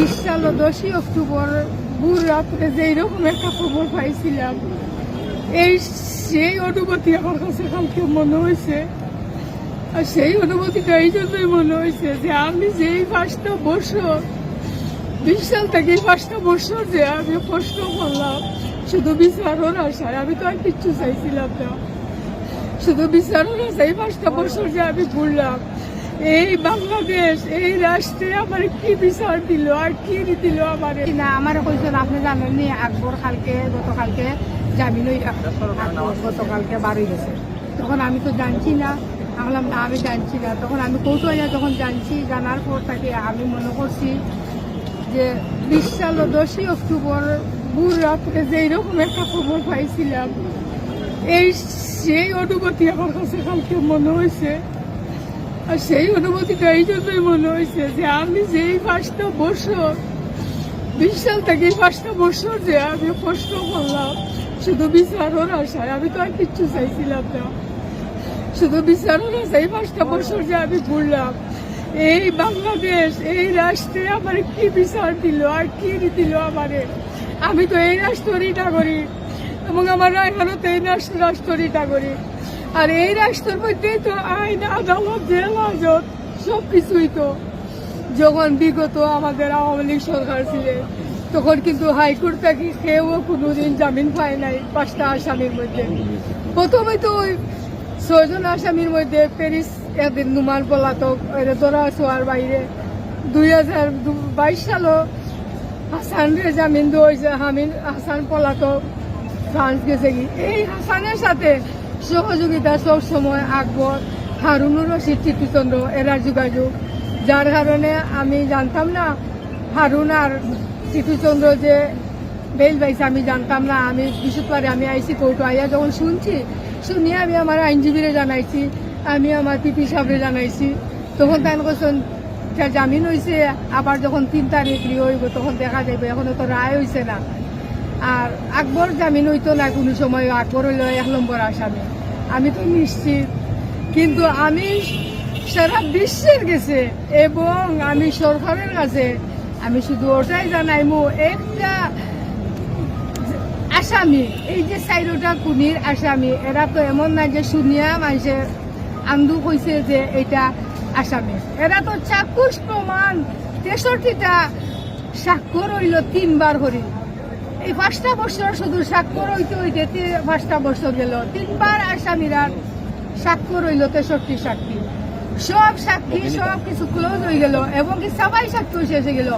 বিশ দশই অক্টোবর, ভোর রাত্রে যেই এরকম একটা খবর পাইছিলাম, এই সেই অনুভূতি আমার কাছে কালকে মনে হয়েছে। আর সেই অনুভূতিটা এই জন্যই মনে হয়েছে যে আমি যেই পাঁচটা বছর বিশ সাল থেকে পাঁচটা বছর যে আমি প্রশ্ন করলাম, শুধু বিচারের আশায় আমি তো আর কিচ্ছু চাইছিলাম না। শুধু বিচারের আশায় এই পাঁচটা বছর যে আমি ঘুরলাম এই বাংলাদেশ, এই রাষ্ট্রে আমার কি বিচার দিল আর কি দিল আমার? না, আমার কইছেন আপনি জানেন নি, আকবর কালকে, গতকালকে জামিন আকবর গতকালকে বারোই গেছে তখন আমি তো জানছি না, আমি বললাম, না, আমি জানছি না। তখন আমি কৌতূহলে যখন জানছি, জানার পর তাকে আমি মনে করছি যে বিশ সাল দশই অক্টোবর, ভোর রাত্রে যে এরকম একটা খবর পাইছিলাম, এই সেই অনুভূতি আমার কাছে কালকে মনে হয়েছে। আর সেই অনুভূতিটা এই জন্যই মনে হয়েছে যে আমি যেই পাঁচটা বছর বিশ সাল থেকে পাঁচটা বছর যে আমি কষ্ট করলাম, শুধু বিচারের আশায়, আমি তো আর কিচ্ছু চাইছিলাম না। শুধু বিচারের আশায় পাঁচটা বছর যে আমি ঘুরলাম এই বাংলাদেশ, এই রাষ্ট্রে আমার কি বিচার দিল আর কি দিল আমারে? আমি তো এই রাষ্ট্রেরই নাগরিক এবং আমার তো এই রাষ্ট্র রাষ্ট্রেরই নাগরিক। আর এই রাষ্ট্রের মধ্যেই তো আইন, আদালত, জেল, হাজত সব কিছুই তো। যখন বিগত আমাদের আওয়ামী লীগ সরকার ছিলেন তখন কিন্তু হাইকোর্ট থেকে কেউ কোনোদিন জামিন পায় নাই পাঁচটা আসামির মধ্যে। প্রথমে তো ওই ছয়জন আসামির মধ্যে প্যারিস এদের নুমান পলাতক এদের ধরা ছোয়ার বাইরে। দুই হাজার বাইশ সালও হাসান রে জামিন দিয়েছে হামিন, হাসান পলাতক, ফ্রান্স গেছে এই হাসানের সাথে সহযোগিতা সব সময় আকবর হারুনুর রশিদ চিত্তিচন্দ্র এরা যোগাযোগ। যার কারণে আমি জানতাম না, হারুন আর চিত্তিচন্দ্র যে বেল পাইছে আমি জানতাম না। আমি বৃহস্পতিবারে আমি আইসি কোর্ট আইয়া যখন শুনছি, শুনিয়ে আমি আমার আইনজীবীরে জানাইছি, আমি আমার পিপি সাহেবরে জানাইছি। তখন তাই কৈছেন যা জামিন হয়েছে আবার যখন তিন তারিখ হইব তখন দেখা যাবে এখনও তো রায় হয়েছে না। আর আকবর জামিন হইতো না কোনো সময়, আকবর হইল এক নম্বর আসামি। আমি তো নিশ্চিত। কিন্তু আমি সারা বিশ্বের গেছে এবং আমি সরকারের কাছে, আমি শুধু ওটাই জানাইমু একটা আসামি, এই যে চাইরোটা কুনির আসামি, এরা তো এমন না যে শুনিয়া মানুষে আন্দু কইছে যে এটা আসামি। এরা তো চাক্ষুষ প্রমাণ। তেষট্টিটা স্বাক্ষর হইল তিনবার হরি। এই পাঁচটা বছর শুধু স্বাক্ষর হইতে হইতে পাঁচটা বছর গেল। তিনবার আসামিরা স্বাক্ষর হইল তেষট্টি সাক্ষী। সব সাক্ষী সব কিছু ক্লোজ হয়ে গেল এবং কি সবাই সাক্ষী শেষে গেল।